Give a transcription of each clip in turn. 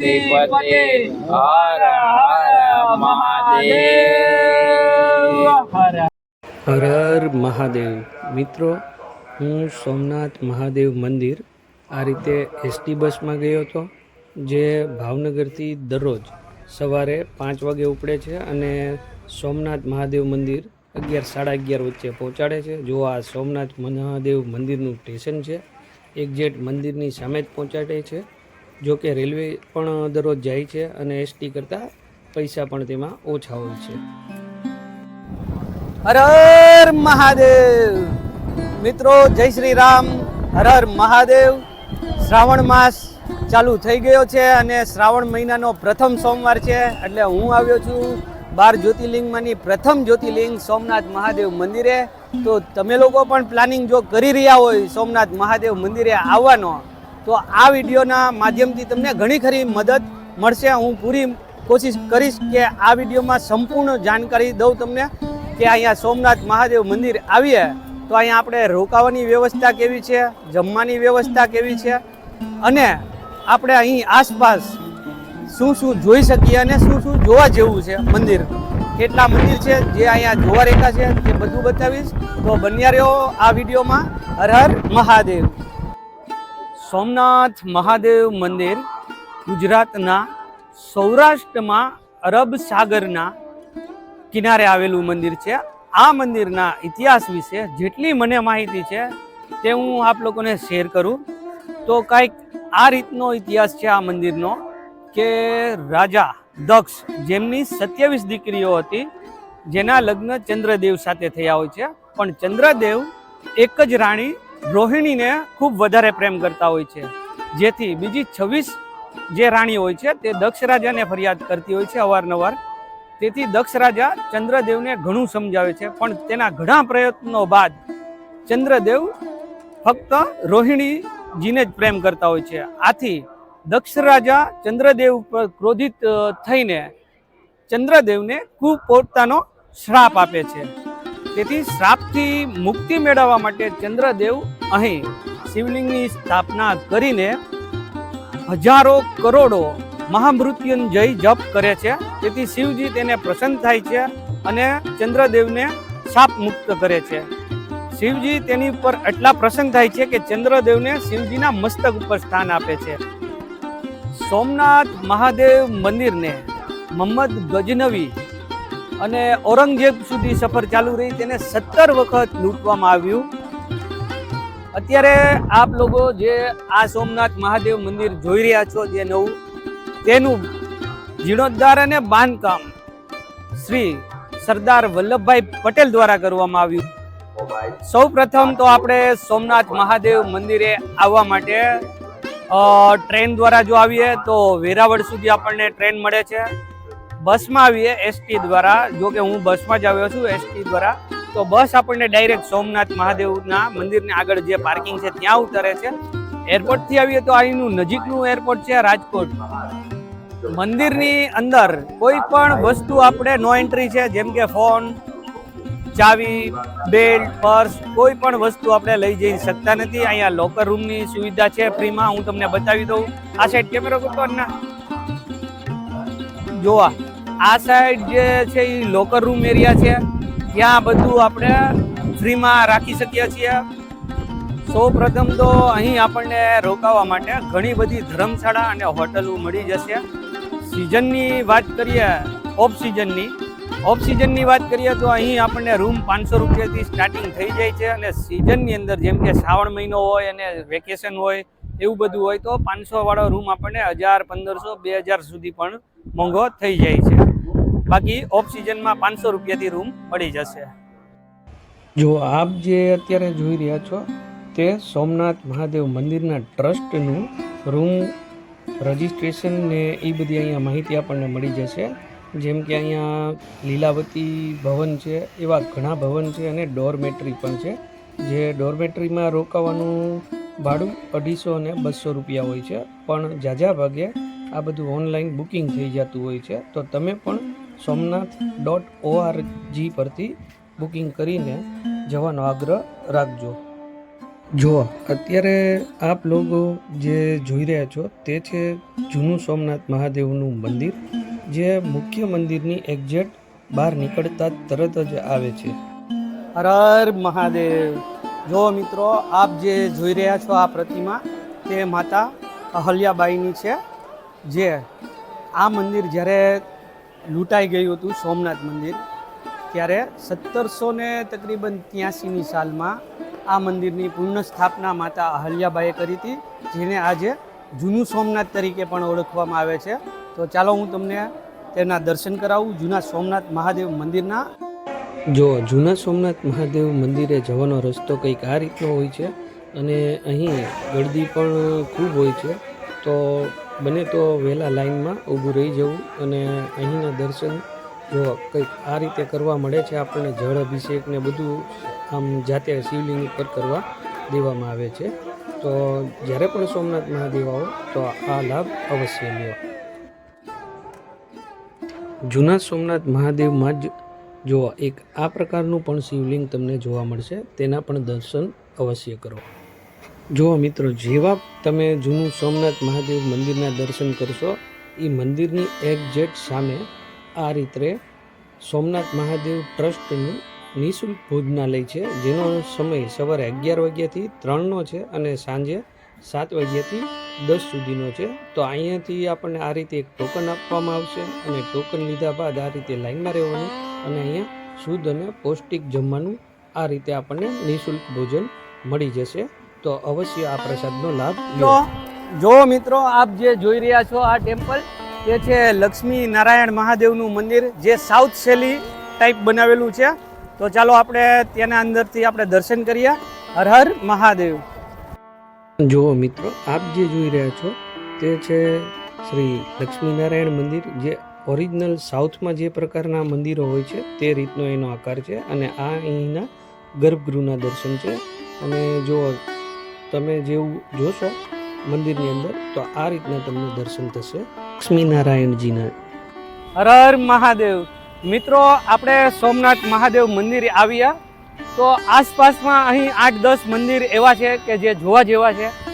પાર્વતી પતે. હર હર, મહાદેવ. હર હર, મહાદેવ. મિત્રો, હું સોમનાથ મહાદેવ મંદિર આ રીતે એસટી બસમાં ગયો હતો, જે ભાવનગરથી દરરોજ સવારે પાંચ વાગે ઉપડે છે અને સોમનાથ મહાદેવ મંદિર અગિયાર, સાડા અગિયાર વચ્ચે પહોંચાડે છે. જો આ સોમનાથ મહાદેવ મંદિરનું સ્ટેશન છે એક્ઝેક્ટ મંદિરની સામે જ પહોંચાડે છે. જો કે રેલવે પણ દરરોજ જાય છે અને એસટી કરતાં પૈસા પણ તેમાં ઓછા હોય છે. હર મહાદેવ. મિત્રો, જય શ્રી રામ. હર મહાદેવ. શ્રાવણ માસ ચાલુ થઈ ગયો છે અને શ્રાવણ મહિનાનો પ્રથમ સોમવાર છે એટલે હું આવ્યો છું બાર જ્યોતિર્લિંગમાંની પ્રથમ જ્યોતિર્લિંગ સોમનાથ મહાદેવ મંદિરે. તો તમે લોકો પણ પ્લાનિંગ જો કરી રહ્યા હોય સોમનાથ મહાદેવ મંદિરે આવવાનો તો આ વિડીયોના માધ્યમથી તમને ઘણી ખરી મદદ મળશે. હું પૂરી કોશિશ કરીશ કે આ વિડીયોમાં સંપૂર્ણ જાણકારી દઉં તમને કે અહીંયા સોમનાથ મહાદેવ મંદિર આવીએ તો અહીંયા આપણે રોકાવાની વ્યવસ્થા કેવી છે, જમવાની વ્યવસ્થા કેવી છે અને આપણે અહીં આસપાસ શું શું જોઈ શકીએ અને શું શું જોવા જેવું છે મંદિર. કેટલા મંદિર છે, જે અહીંયા જોવા રેખા છે તે બધું બતાવીશ. તો બન્યા રહ્યો આ વિડીયોમાં. હર હર મહાદેવ. સોમનાથ મહાદેવ મંદિર ગુજરાતના સૌરાષ્ટ્રમાં અરબ સાગરના કિનારે આવેલું મંદિર છે. આ મંદિરના ઇતિહાસ વિશે જેટલી મને માહિતી છે તે હું આપ લોકોને શેર કરું. તો કાંઈક આ રીતનો ઇતિહાસ છે આ મંદિરનો કે રાજા દક્ષ જેમની સત્યાવીસ દીકરીઓ હતી, જેના લગ્ન ચંદ્રદેવ સાથે થયા હોય છે. પણ ચંદ્રદેવ એક જ રાણી રોહિણીને ખૂબ વધારે પ્રેમ કરતા હોય છે. જેથી બીજી છવ્વીસ જે રાણી હોય છે, તે દક્ષ રાજાને ફરિયાદ કરતી હોય છે અવારનવાર. તેથી દક્ષ રાજા ચંદ્રદેવને ઘણું સમજાવે છે, પણ તેના ઘણા પ્રયત્નો બાદ ચંદ્રદેવ ફક્ત રોહિણીજીને જ પ્રેમ કરતા હોય છે. આથી દક્ષ રાજા ચંદ્રદેવ ઉપર ક્રોધિત થઈને ચંદ્રદેવને ખૂબ પોતાનો શ્રાપ આપે છે. તેથી શ્રાપથી મુક્તિ મેળવવા માટે ચંદ્રદેવ અહીં શિવલિંગની સ્થાપના કરીને હજારો કરોડો મહામૃત્યુંજય જપ કરે છે. તેથી શિવજી તેને પ્રસન્ન થાય છે અને ચંદ્રદેવને શાપ મુક્ત કરે છે. શિવજી તેની ઉપર એટલા પ્રસન્ન થાય છે કે ચંદ્રદેવને શિવજીના મસ્તક ઉપર સ્થાન આપે છે. સોમનાથ મહાદેવ મંદિરને મોહમ્મદ ગજનવી અને ઔરંગઝેબ સુધી સફર ચાલુ રહી તેને સત્તર વખત લૂંટવામાં આવ્યું. અત્યારે આપ લોકો જે આ સોમનાથ મહાદેવ મંદિર જોઈ રહ્યા છો, જે નવું, તેનું જીર્ણોદ્ધાર અને બાંધકામ શ્રી સરદાર વલ્લભભાઈ પટેલ દ્વારા કરવામાં આવ્યું. સૌ પ્રથમ તો આપણે સોમનાથ મહાદેવ મંદિરે આવવા માટે ટ્રેન દ્વારા જો આવીએ તો વેરાવળ સુધી આપણને ટ્રેન મળે છે. બસમાં આવીએ એસટી દ્વારા. જો કે હું બસમાં જ આવ્યો છું એસટી દ્વારા. તો બસ આપણને ડાયરેક્ટ સોમનાથ મહાદેવના મંદિરની આગળ જે પાર્કિંગ છે, ત્યાં ઉતરે છે. એરપોર્ટથી આવીએ તો અહીંનું નજીકનું એરપોર્ટ છે, રાજકોટ. મંદિરની અંદર કોઈ પણ વસ્તુ આપણે નો એન્ટ્રી છે, જેમ કે ફોન ચાવી બેલ્ટ પર્સ કોઈ પણ વસ્તુ આપણે લઈ જઈ શકતા નથી. અહીંયા લોકર રૂમની સુવિધા છે ફ્રીમાં. હું તમને બતાવી દઉં. આ સાઈડ કેમેરો કરતો ના. જોવા. આ સાઈડ જે છે એ લોકર રૂમ એરિયા છે. ત્યાં બધું આપણે ફ્રીમાં રાખી શકીએ છીએ. સૌ પ્રથમ તો અહીં આપણને રોકાવા માટે ઘણી બધી ધર્મશાળા અને હોટલો મળી જશે. સિઝનની વાત કરીએ ઓફ સિઝનની ઓફ સિઝનની વાત કરીએ તો અહીં આપણને રૂમ પાંચસો રૂપિયાથી સ્ટાર્ટિંગ થઈ જાય છે અને સિઝનની અંદર જેમ કે શ્રાવણ મહિનો હોય અને વેકેશન હોય એવું બધું હોય તો પાંચસો વાળો રૂમ આપણને હજાર, પંદરસો, બે હજાર સુધી પણ મોંઘો થઈ જાય છે. બાકી ઓફ સિઝનમાં પાંચસો રૂપિયાથી રૂમ મળી જશે. જો આપ જે અત્યારે જોઈ રહ્યા છો, તે સોમનાથ મહાદેવ મંદિરના ટ્રસ્ટનું રૂમ રજિસ્ટ્રેશન ને એ બધી અહીંયા માહિતી આપણને મળી જશે. જેમ કે અહીંયા લીલાવતી ભવન છે, એવા ઘણા ભવન છે અને ડોરમેટ્રી પણ છે. જે ડોરમેટ્રીમાં રોકાવાનું ભાડું અઢીસો અને બસો રૂપિયા હોય છે. પણ ઝાઝા ભાગે આ બધું ઓનલાઈન બુકિંગ થઈ જતું હોય છે. તો તમે પણ સોમનાથ ડોટ ઓઆરજી પરથી બુકિંગ કરીને જવાનો આગ્રહ રાખજો. જો અત્યારે આપ લોકો જે જોઈ રહ્યા છો તે છે જૂનું સોમનાથ મહાદેવનું મંદિર, જે મુખ્ય મંદિરની એક્ઝેક્ટ બહાર નીકળતા તરત જ આવે છે. હર મહાદેવ. જો મિત્રો, આપ જે જોઈ રહ્યા છો આ પ્રતિમા, તે માતા અહલ્યાબાઈની છે, જે આ મંદિર જ્યારે લૂંટાઈ ગયું હતું, સોમનાથ મંદિર, ત્યારે સત્તરસો ને તકરીબન ત્યાસીની સાલમાં આ મંદિરની પૂર્ણ સ્થાપના માતા અહલ્યાબાઈએ કરી હતી, જેને આજે જૂનું સોમનાથ તરીકે પણ ઓળખવામાં આવે છે. તો ચાલો હું તમને તેના દર્શન કરાવું, જૂના સોમનાથ મહાદેવ મંદિરના જો જૂના સોમનાથ મહાદેવ મંદિરે જવાનો રસ્તો કંઈક આ રીતનો હોય છે અને અહીં ગળદી પણ ખૂબ હોય છે, તો બને તો વહેલા લાઈનમાં ઊભું રહી જવું અને અહીંના દર્શન જો કંઈક આ રીતે કરવા મળે છે, આપણને જળ અભિષેક ને બધું આમ જાતે શિવલિંગ ઉપર કરવા દેવામાં આવે છે. તો જ્યારે પણ સોમનાથ મહાદેવ આવો, તો આ લાભ અવશ્ય લ્યો. જૂના સોમનાથ મહાદેવમાં જ જો એક આ પ્રકારનું પણ શિવલિંગ તમને જોવા મળશે. તેના પણ દર્શન અવશ્ય કરો. જુઓ મિત્રો, જેવા તમે જૂનું સોમનાથ મહાદેવ મંદિરના દર્શન કરશો એ મંદિરની એક્ઝેક્ટ સામે આ રીતે સોમનાથ મહાદેવ ટ્રસ્ટનું નિઃશુલ્ક ભોજનાલય છે, જેનો સમય સવારે અગિયાર વાગ્યાથી ત્રણનો છે અને સાંજે સાત વાગ્યાથી દસ સુધીનો છે. તો અહીંયાથી આપણને આ રીતે એક ટોકન આપવામાં આવશે અને ટોકન લીધા બાદ આ રીતે લાઇનમાં રહેવાનું. અને અહીંયા શુદ્ધ અને પૌષ્ટિક જમવાનું આ રીતે આપણને નિઃશુલ્ક ભોજન મળી જશે. તો અવશ્ય આ પ્રસાદનો લાભ લો. જો મિત્રો આપ જે જોઈ રહ્યા છો આ ટેમ્પલ એ છે લક્ષ્મી નારાયણ મહાદેવનું મંદિર જે સાઉથ શૈલી ટાઈપ બનાવેલું છે. તો ચાલો આપણે તેના અંદરથી આપણે દર્શન કરીએ. હર હર મહાદેવ. જુઓ મિત્રો આપ જે જોઈ રહ્યા છો તે છે શ્રી લક્ષ્મીનારાયણ મંદિર જે ઓરિજિનલ સાઉથમાં જે પ્રકારના મંદિરો હોય છે, તે રીતનો એનો આકાર છે અને આ અહીંના ગર્ભગૃહના દર્શન છે. અને જો તમે જેવું જોશો મંદિરની અંદર, તો આ રીતના તમને દર્શન થશે લક્ષ્મીનારાયણજીના. હર મહાદેવ. મિત્રો, આપણે સોમનાથ મહાદેવ મંદિરે આવ્યા. તો આસપાસમાં અહીં આઠ દસ મંદિર એવા છે કે જે જોવા જેવા છે.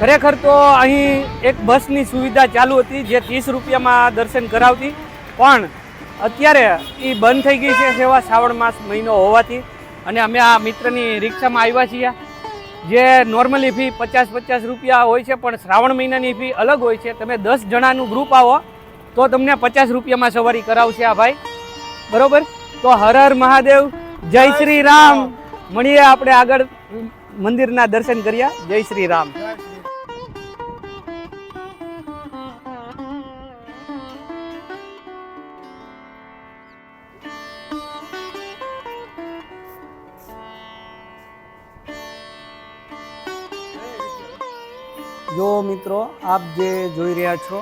ખરેખર તો અહીં એક બસની સુવિધા ચાલુ હતી જે ત્રીસ રૂપિયામાં દર્શન કરાવતી. પણ અત્યારે એ બંધ થઈ ગઈ છે સેવા શ્રાવણ માસ મહિનો હોવાથી. અને અમે આ મિત્રની રિક્ષામાં આવ્યા છીએ. જે નોર્મલી ફી પચાસ પચાસ રૂપિયા હોય છે પણ શ્રાવણ મહિનાની ફી અલગ હોય છે. તમે દસ જણાનું ગ્રુપ આવો તો તમને પચાસ રૂપિયામાં સવારી કરાવશે આ ભાઈ. બરોબર? તો હર હર મહાદેવ જય શ્રી રામ. મળીએ આપણે આગળ મંદિરના દર્શન કર્યા. જય શ્રી રામ. મિત્રો, આપ જે જોઈ રહ્યા છો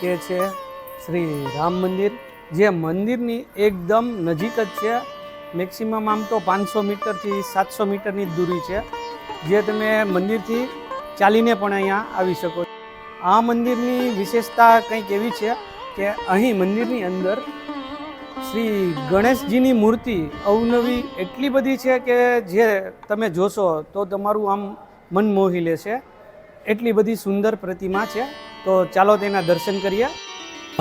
તે છે શ્રી રામ મંદિર, જે મંદિરની એકદમ નજીક જ છે. મેક્સિમમ આમ તો પાંચસો મીટરથી સાતસો મીટરની દૂરી છે. જે તમે મંદિરથી ચાલીને પણ અહીંયા આવી શકો આ મંદિરની વિશેષતા કંઈક એવી છે કે અહીં મંદિરની અંદર શ્રી ગણેશજીની મૂર્તિ અવનવી એટલી બધી છે કે જે તમે જોશો તો તમારું આમ મન મોહી લેશે. એટલી બધી સુંદર પ્રતિમા છે. તો ચાલો તેના દર્શન કરીએ.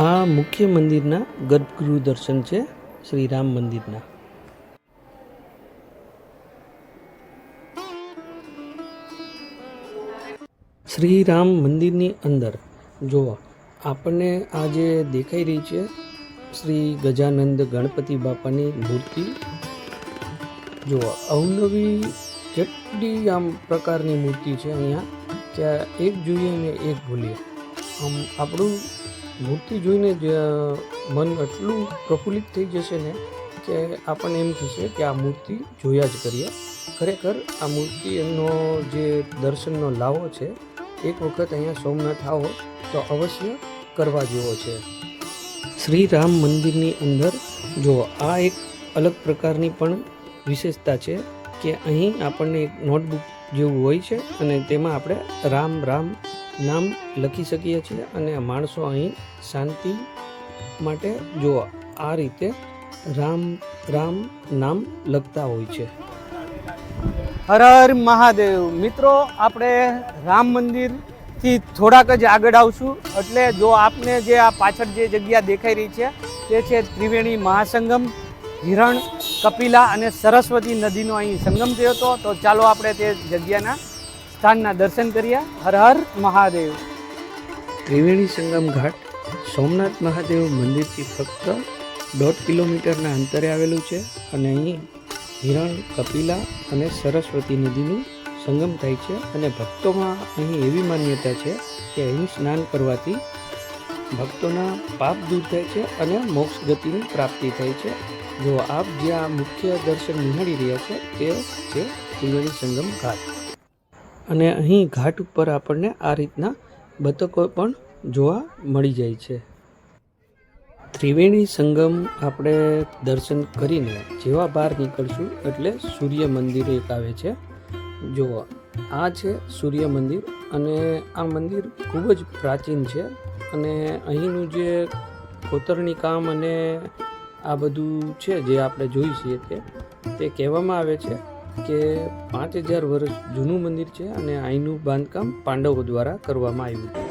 આ મુખ્ય મંદિરના ગર્ભગૃહ દર્શન છે શ્રી રામ મંદિરના. શ્રી રામ મંદિરની અંદર જોવા આપણને આ જે દેખાઈ રહી છે, શ્રી ગજાનંદ ગણપતિ બાપાની મૂર્તિ જુઓ અવનવી જેટલી આમ પ્રકારની મૂર્તિ છે અહીંયા. કે એક જોઈએ ને એક ભૂલીએ. આમ આપણું મૂર્તિ જોઈને જ મન એટલું પ્રફુલ્લિત થઈ જશે ને કે આપણને એમ થશે કે આ મૂર્તિ જોયા જ કરીએ. ખરેખર આ મૂર્તિનો જે દર્શનનો લાવો છે, એક વખત અહીંયા સોમનાથ આવો તો અવશ્ય કરવા જેવો છે. શ્રી રામ મંદિરની અંદર જો આ એક અલગ પ્રકારની પણ વિશેષતા છે કે અહીં આપણને એક નોટબુક જેવું હોય છે અને તેમાં આપણે રામ રામ નામ લખી શકીએ છીએ અને માણસો અહીં શાંતિ માટે જો આ રીતે રામ રામ નામ લખતા હોય છે. હર મહાદેવ. મિત્રો, આપણે રામ મંદિરથી થોડાક જ આગળ આવશું. એટલે જો આપને જે આ પાછળ જે જગ્યા દેખાઈ રહી છે, તે છે ત્રિવેણી મહાસંગમ હિરણ કપિલા અને સરસ્વતી નદીનો અહીં સંગમ થયો હતો. તો ચાલો આપણે તે જગ્યાના સ્થાનના દર્શન કરીએ. હર હર મહાદેવ. ત્રિવેણી સંગમ ઘાટ સોમનાથ મહાદેવ મંદિરથી ફક્ત દોઢ કિલોમીટરના અંતરે આવેલું છે અને અહીં હિરણ, કપિલા અને સરસ્વતી નદીનું સંગમ થાય છે અને ભક્તોમાં અહીં એવી માન્યતા છે કે અહીં સ્નાન કરવાથી ભક્તોના પાપ દૂર થાય છે અને મોક્ષ ગતિની પ્રાપ્તિ થાય છે. જો આપ જે આ મુખ્ય દર્શન નિહાળી રહ્યા છો, તે છે ત્રિવેણી સંગમ ઘાટ. અને અહીં ઘાટ ઉપર આપણને આ રીતના બતકો પણ જોવા મળી જાય છે. ત્રિવેણી સંગમ આપણે દર્શન કરીને જેવા બહાર નીકળશું એટલે સૂર્ય મંદિર એક આવે છે. જુઓ આ છે સૂર્ય મંદિર અને આ મંદિર ખૂબ જ પ્રાચીન છે અને અહીંનું જે કોતરણી કામ અને આ બધું છે જે આપણે જોઈ છીએ તે તે કહેવામાં આવે છે કે પાંચ હજાર વર્ષ જૂનું મંદિર છે અને અહીંનું બાંધકામ પાંડવો દ્વારા કરવામાં આવ્યું હતું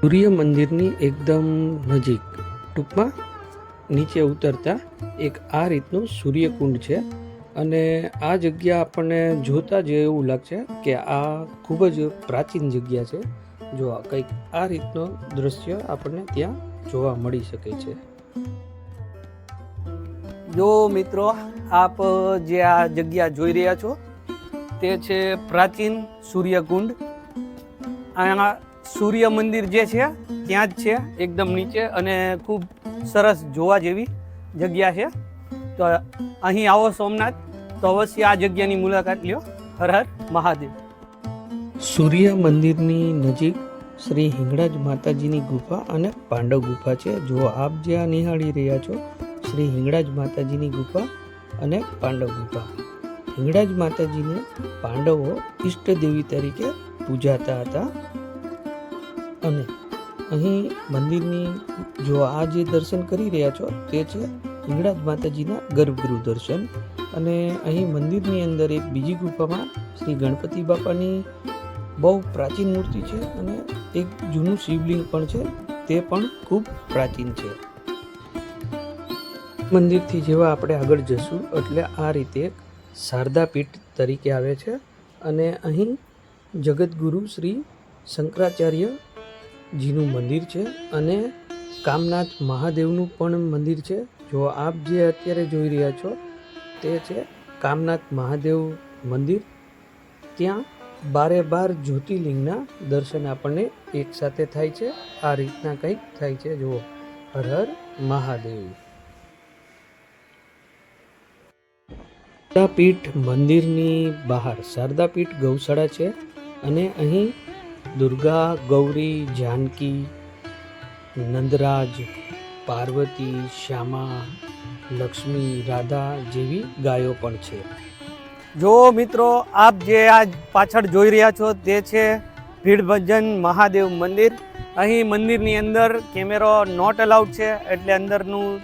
સૂર્ય મંદિરની એકદમ નજીક ટૂંકમાં નીચે ઉતરતા એક આ રીતનું સૂર્યકુંડ છે. અને આ જગ્યા આપણને જોતા જ એવું લાગશે કે આ ખૂબ જ પ્રાચીન જગ્યા છે. જો આ કંઈક આ રીતનો દ્રશ્ય આપણને ત્યાં જોવા મળી શકે છે. જો મિત્રો, આપ જે આ જગ્યા જોઈ રહ્યા છો, તે છે પ્રાચીન સૂર્યકુંડ. આ સૂર્ય મંદિર જે છે, ત્યાં જ છે, એકદમ નીચે અને ખૂબ સરસ જોવા જેવી જગ્યા છે. તો અહીં આવો સોમનાથ. તો અવશ્ય આ જગ્યાની મુલાકાત લ્યો. હર હર મહાદેવ. સૂર્ય મંદિરની નજીક શ્રી હિંગળાજ માતાજીની ગુફા અને પાંડવ ગુફા છે. જો આપ જે આ નિહાળી રહ્યા છો, શ્રી હિંગળાજ માતાજીની ગુફા અને પાંડવ ગુફા. હિંગળાજ માતાજીને પાંડવો ઈષ્ટદેવી તરીકે પૂજાતા હતા. અને અહીં મંદિરની જો આ જે દર્શન કરી રહ્યા છો, તે છે હિંગળાજ માતાજીના ગર્ભગૃહ દર્શન અને અહીં મંદિરની અંદર એક બીજી ગુફામાં શ્રી ગણપતિ બાપાની બહુ પ્રાચીન મૂર્તિ છે અને એક જૂનું શિવલિંગ પણ છે, તે પણ ખૂબ પ્રાચીન છે. મંદિરથી જેવા આપણે આગળ જશું, એટલે આ રીતે શારદાપીઠ શારદા પીઠ તરીકે આવે છે અને અહીં જગતગુરુ શ્રી શંકરાચાર્યજીનું મંદિર છે અને કામનાથ મહાદેવનું પણ મંદિર છે. જો આપ જે અત્યારે જોઈ રહ્યા છો, તે છે કામનાથ મહાદેવ મંદિર. ત્યાં બારે બાર જ્યોતિર્લિંગના દર્શન આપણને એકસાથે થાય છે. આ રીતના કંઈક થાય છે. જુઓ, હર હર મહાદેવ. શારદાપીઠ મંદિરની બહાર, શારદાપીઠ ગૌશાળા છે અને અહીં દુર્ગા, ગૌરી, જાનકી, નંદરાજ પાર્વતી શ્યામા લક્ષ્મી રાધા જેવી ગાયો પણ છે. જો મિત્રો આપ જે આ પાછળ જોઈ રહ્યા છો તે છે ભીડભજન મહાદેવ મંદિર. અહીં મંદિરની અંદર કેમેરો નોટ અલાઉડ છે એટલે અંદરનું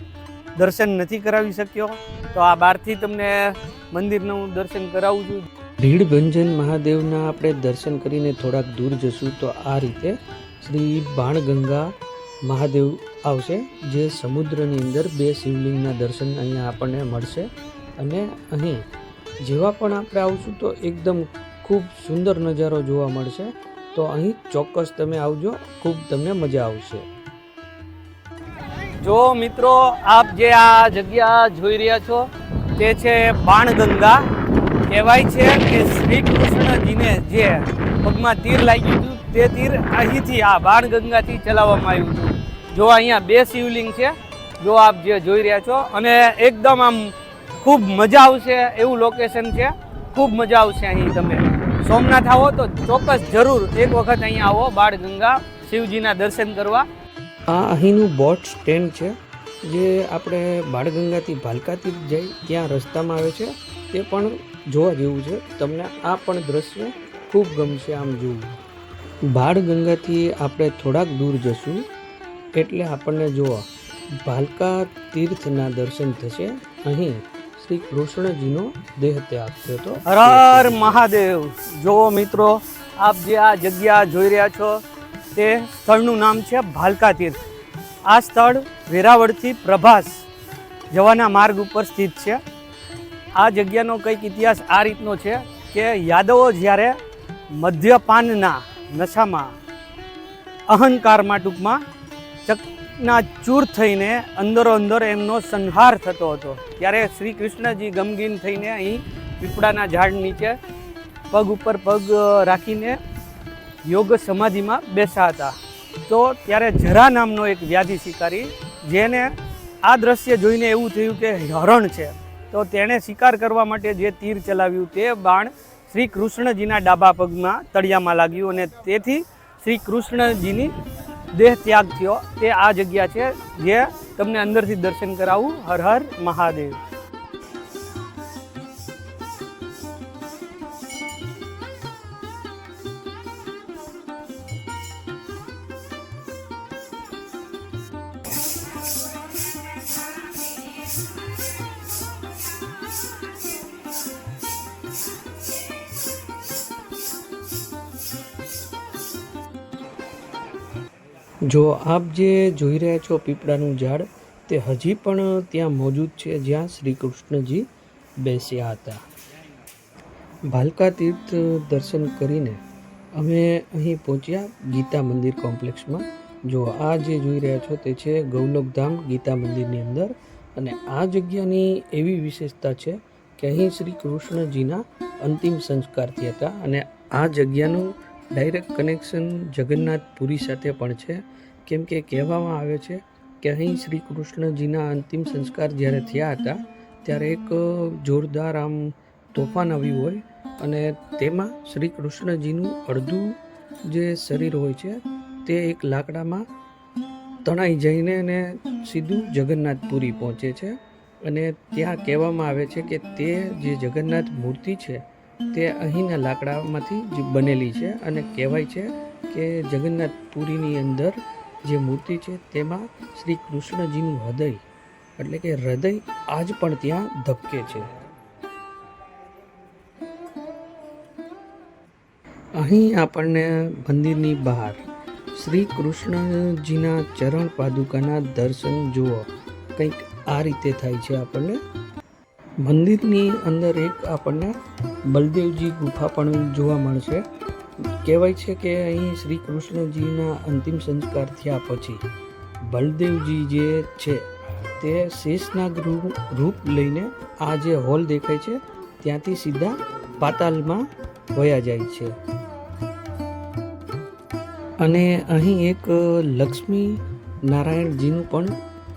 દર્શન નથી કરાવી શક્યો. તો આ બહારથી તમને મંદિરનું દર્શન કરાવું છું. ભીડભંજન મહાદેવના આપણે દર્શન કરીને થોડાક દૂર જશું તો આ રીતે શ્રી બાણગંગા મહાદેવ આવશે, જે સમુદ્રની અંદર બે શિવલિંગના દર્શન અહીંયા આપણને મળશે. અને અહીં જેવા પણ આપણે આવશું તો એકદમ ખૂબ સુંદર નજારો જોવા મળશે. તો અહીં ચોક્કસ તમે આવજો, ખૂબ તમને મજા આવશે. જો મિત્રો, આપ જે આ જગ્યા જોઈ રહ્યા છો, તે છે બાણગંગા. કહેવાય છે કે શ્રી કૃષ્ણજીને જે પગમાં તીર લાગ્યું હતું તે તીર અહીંથી, આ બાણગંગાથી ચલાવવામાં આવ્યું હતું. જો અહીંયા બે શિવલિંગ છે, જો આપ જે જોઈ રહ્યા છો, અને એકદમ આમ ખૂબ મજા આવશે એવું લોકેશન છે. ખૂબ મજા આવશે અહીં તમે. સોમનાથ આવો તો ચોક્કસ જરૂર એક વખત અહીંયા આવો બાળગંગા શિવજીના દર્શન કરવા. આ અહીંનું બોટ સ્ટેન્ડ છે, જે આપણે બાળગંગાથી ભાલકાથી જઈ ત્યાં રસ્તામાં આવે છે. તે પણ જોવા જેવું છે. તમને આ પણ દ્રશ્ય ખૂબ ગમશે આમ જોવું. બાળગંગાથી આપણે થોડાક દૂર જશું, એટલે આપણને જુઓ, ભાલકા તીર્થના દર્શન થશે. અહીં શ્રી કૃષ્ણજીનો દેહ ત્યાગ થયો હતો. હર હર મહાદેવ. જુઓ મિત્રો, આપ જે આ જગ્યા જોઈ રહ્યા છો, તે સ્થળનું નામ છે ભાલકા તીર્થ. આ સ્થળ વેરાવળથી પ્રભાસ જવાના માર્ગ ઉપર સ્થિત છે. આ જગ્યાનો કંઈક ઇતિહાસ આ રીતનો છે કે યાદવો જ્યારે મદ્યપાનના નશામાં, અહંકારમાં ટૂંકમાં ચકના ચૂર થઈને અંદરો અંદર એમનો સંહાર થતો હતો. ત્યારે શ્રી કૃષ્ણજી ગમગીન થઈને અહીં પીપળાના ઝાડ નીચે પગ ઉપર પગ રાખીને યોગ સમાધિમાં બેસા હતા. તો ત્યારે જરા નામનો એક વ્યાધિ શિકારી, જેને આ દ્રશ્ય જોઈને એવું થયું કે હરણ છે. તો તેણે શિકાર કરવા માટે જે તીર ચલાવ્યું તે બાણ શ્રી કૃષ્ણજીના ડાબા પગમાં તળિયામાં લાગ્યું અને તેથી શ્રી કૃષ્ણજીની દેહ ત્યાગ થયો. તે આ જગ્યા છે જે તમને અંદરથી દર્શન કરાવું. હર હર મહાદેવ. જો આપ જે જોઈ રહ્યા છો પીપળાનું ઝાડ, તે હજી પણ ત્યાં મોજૂદ છે જ્યાં શ્રી કૃષ્ણજી બેસ્યા હતા. ભાલકા તીર્થ દર્શન કરીને અમે અહીં પહોંચ્યા ગીતા મંદિર કોમ્પ્લેક્સમાં. જો આ જે જોઈ રહ્યા છો તે છે ગૌલોકધામ ગીતા મંદિરની અંદર. અને આ જગ્યાની એવી વિશેષતા છે કે અહીં શ્રી કૃષ્ણજીના અંતિમ સંસ્કાર થયા હતા. અને આ જગ્યાનું ડાયરેક્ટ કનેક્શન જગન્નાથપુરી સાથે પણ છે. કેમ કે કહેવામાં આવે છે કે અહીં શ્રી કૃષ્ણજીના અંતિમ સંસ્કાર જ્યારે થયા હતા, ત્યારે એક જોરદાર આમ તોફાન આવ્યું હોય અને તેમાં શ્રી કૃષ્ણજીનું અડધું જે શરીર હોય છે, તે એક લાકડામાં તણાઈ જઈને અને સીધું જગન્નાથપુરી પહોંચે છે. અને ત્યાં કહેવામાં આવે છે કે તે જે જગન્નાથ મૂર્તિ છે, તે અહીંના લાકડામાંથી જ બનેલી છે અને કહેવાય છે કે જગન્નાથપુરીની અંદર જે મૂર્તિ છે તેમાં શ્રી કૃષ્ણજીનું હૃદય, એટલે કે હૃદય આજ પણ ત્યાં ધબકે છે. અહીં આપણને મંદિરની બહાર શ્રી કૃષ્ણજીના ચરણ પાદુકાના દર્શન જુઓ, કંઈક આ રીતે થાય છે આપણને. મંદિરની અંદર એક આપણને બલદેવજી ગુફા પણ જોવા મળશે. કહેવાય છે કે અહીં શ્રી કૃષ્ણજીના અંતિમ સંસ્કાર થયા પછી બલદેવજી જે છે, તે શેષનાગ રૂપ લઈને આ જે હોલ દેખાય છે, ત્યાંથી સીધા પાતાલમાં વયા જાય છે. અને અહીં એક લક્ષ્મી નારાયણજીનું પણ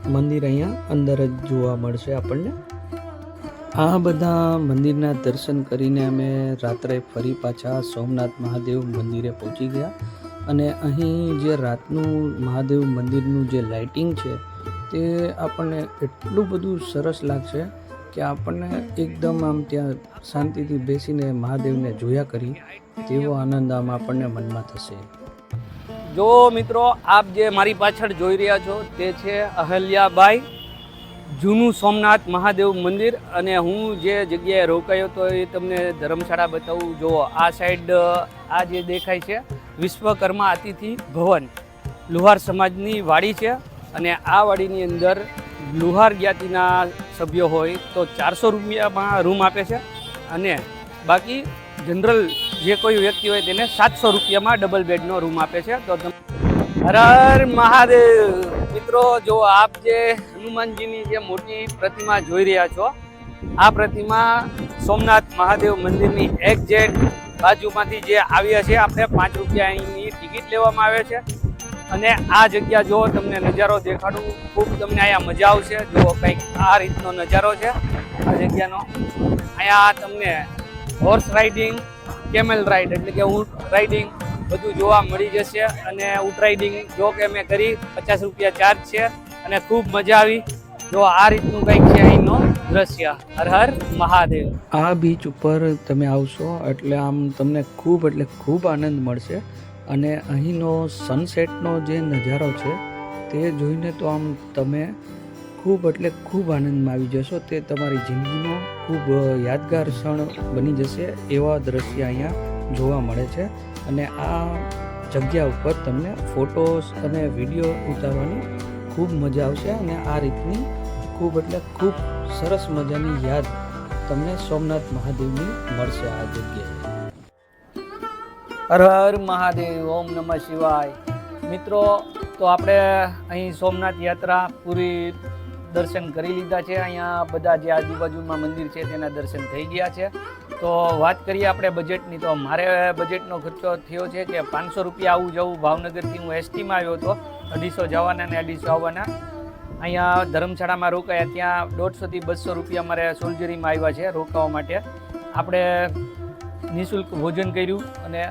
મંદિર અહીંયા અંદર જ જોવા મળશે આપણને. આ બધા મંદિરના દર્શન કરીને અમે રાત્રે ફરી પાછા સોમનાથ મહાદેવ મંદિરે પહોંચી ગયા. અને અહીં જે રાતનું મહાદેવ મંદિરનું જે લાઇટિંગ છે, તે આપણને એટલું બધું સરસ લાગશે કે આપણને એકદમ આમ ત્યાં શાંતિથી બેસીને મહાદેવને જોયા કરી, તેવો આનંદ આમ આપણને મનમાં થશે. જો મિત્રો, આપ જે મારી પાછળ જોઈ રહ્યા છો, તે છે અહલ્યાબાઈ. જૂનું સોમનાથ મહાદેવ મંદિર અને હું જે જગ્યાએ રોકાયો હતો એ તમને ધર્મશાળા બતાવું. જો આ સાઈડ આ જે દેખાય છે, વિશ્વકર્મા અતિથિ ભવન, લુહાર સમાજની વાડી છે અને આ વાડીની અંદર લુહાર જ્ઞાતિના સભ્યો હોય તો ચારસો રૂપિયામાં રૂમ આપે છે અને બાકી જનરલ જે કોઈ વ્યક્તિ હોય તેને સાતસો રૂપિયામાં ડબલ બેડનો રૂમ આપે છે. તો તમે હર મહાદેવ. મિત્રો, જો આપ જે હનુમાનજીની જે મોટી પ્રતિમા જોઈ રહ્યા છો, આ પ્રતિમા સોમનાથ મહાદેવ મંદિરની એક્ઝેક્ટ બાજુમાંથી જે આવ્યા છે, આપણે પાંચ રૂપિયા અહીંની ટિકિટ લેવામાં આવે છે. અને આ જગ્યા જો તમને નજારો દેખાડું, ખૂબ તમને અહીંયા મજા આવશે. જો કંઈક આ રીતનો નજારો છે. આ જગ્યાનો. અહીંયા તમને હોર્સ રાઇડિંગ કેમેલ રાઇડ એટલે કે ઊંટ રાઇડિંગ બધું જોવા મળી જશે અને ઉટરાઇડિંગ જો કે મેં કરી, પચાસ રૂપિયા ચાર્જ છે અને ખૂબ મજા આવી. જો આ રીતનું કંઈક છે અહીંનો દ્રશ્ય. હર હર મહાદેવ. આ બીચ ઉપર તમે આવશો એટલે આમ તમને ખૂબ એટલે ખૂબ આનંદ મળશે. અને અહીંનો સનસેટનો જે નજારો છે તે જોઈને તો આમ તમે ખૂબ એટલે ખૂબ આનંદમાં આવી જશો. તે તમારી જિંદગીનો ખૂબ યાદગાર ક્ષણ બની જશે એવા દ્રશ્ય અહીંયા જોવા મળે છે. અને આ જગ્યા ઉપર તમને ફોટોસ અને વીડિયો ઉતારવાની ખૂબ મજા આવશે અને આ રીતની ખૂબ એટલે ખૂબ સરસ મજાની યાદ તમને સોમનાથ મહાદેવની મળશે આ જગ્યાએ. હર હર મહાદેવ, ઓમ નમઃ શિવાય. મિત્રો, તો આપણે અહીં સોમનાથ યાત્રા પૂરી દર્શન કરી લીધા છે. અહીંયા બધા જે આજુબાજુમાં મંદિર છે તેના દર્શન થઈ ગયા છે. તો વાત કરીએ આપણે બજેટની તો મારે બજેટનો ખર્ચો થયો છે કે પાંચસો રૂપિયા આવું જવું. ભાવનગરથી હું એસટીમાં આવ્યો હતો. અઢીસો જવાના ને અઢીસો આવવાના. અહીંયા ધર્મશાળામાં રોકાયા. ત્યાં દોઢસોથી બસો રૂપિયા મારે સોલ્જરીમાં આવ્યા છે રોકાવા માટે. આપણે નિઃશુલ્ક ભોજન કર્યું અને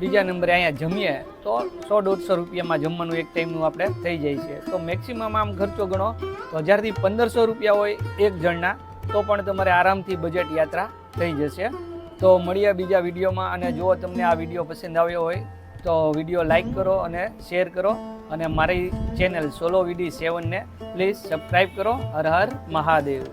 બીજા નંબરે અહીંયા જમીએ તો સો દોઢસો રૂપિયામાં જમવાનું એક ટાઈમનું આપણે થઈ જાય છે. તો મેક્સિમમ આમ ખર્ચો ગણો તો હજારથી પંદરસો રૂપિયા હોય એક જણના. તો પણ તમારે આરામથી બજેટ યાત્રા થઈ જશે. તો મળીએ બીજા વિડીયોમાં અને જો તમને આ વીડિયો પસંદ આવ્યો હોય, તો વીડિયો લાઇક કરો અને શેર કરો અને મારી ચેનલ સોલો વીડી સેવનને પ્લીઝ સબસ્ક્રાઈબ કરો. હર હર મહાદેવ.